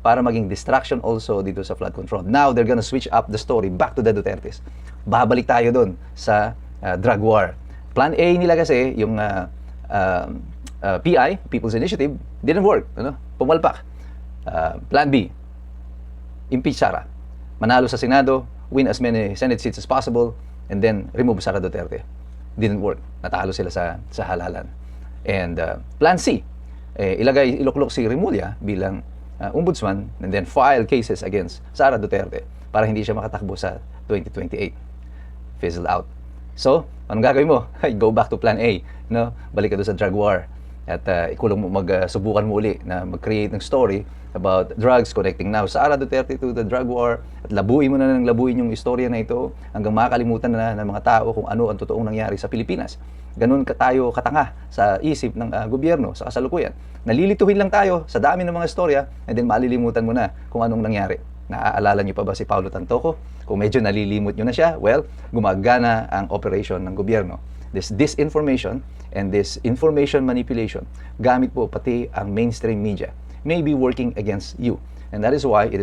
para maging distraction also dito sa flood control. Now, they're gonna switch up the story back to the Dutertes. Babalik tayo doon sa uh, drug war. Plan A nila kasi, yung uh, um, uh, PI, People's Initiative, didn't work. Ano? Pumalpak. Uh, plan B, impeach Sara. Manalo sa Senado, win as many Senate seats as possible, and then remove Sara Duterte. Didn't work. Natalo sila sa, sa halalan. And uh, plan C, eh, ilagay, iluklok si Remulla bilang uh, ombudsman and then file cases against Sara Duterte para hindi siya makatakbo sa 2028. Fizzle out. So, anong gagawin mo? Go back to plan A. No? Balik ka doon sa drug war. At uh, ikulong mo, magsubukan mo uli na mag-create ng story about drugs connecting now Sara Duterte to the drug war at labuin mo na ng labuin yung istorya na ito hanggang makakalimutan na ng mga tao kung ano ang totoong nangyari sa Pilipinas. Ganun ka tayo katanga sa isip ng uh, gobyerno sa kasalukuyan. Nalilituhin lang tayo sa dami ng mga istorya and then malilimutan mo na kung anong nangyari. Naaalala niyo pa ba si Paulo Tantoco? Kung medyo nalilimot niyo na siya, well, gumagana ang operation ng gobyerno. This disinformation and this information manipulation, gamit po pati ang mainstream media, may be working against you. And that is why it is